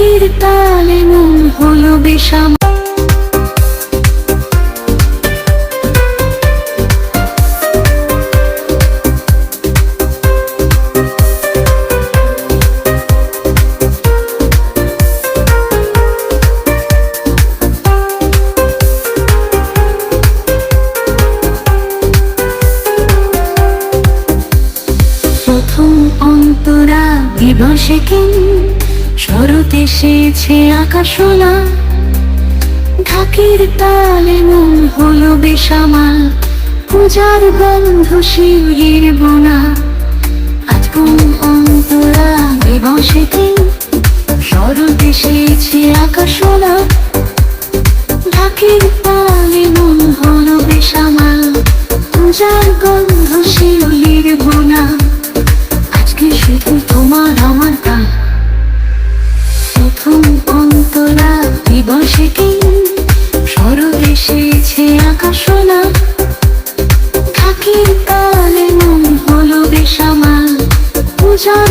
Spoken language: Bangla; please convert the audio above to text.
ঢাকির তালে মন হলো বিষাম। অন্তরা শরৎ এসেছে আকাশোলা ঢাকির তালে মন হলো বেসামাল। পূজার গন্ধ শিউলির বোনা। আজ কোন অন্তরা দিবসে কিন শরৎ এসেছে আকাশোলা ঢাকির তালে মন হলো বেসামাল। পূজার গন্ধ শিউলির বোনা। আজকে শুধু তোমার এসেছে আকাশনা থাকি তালে মন হলো বেসামাল। পূজার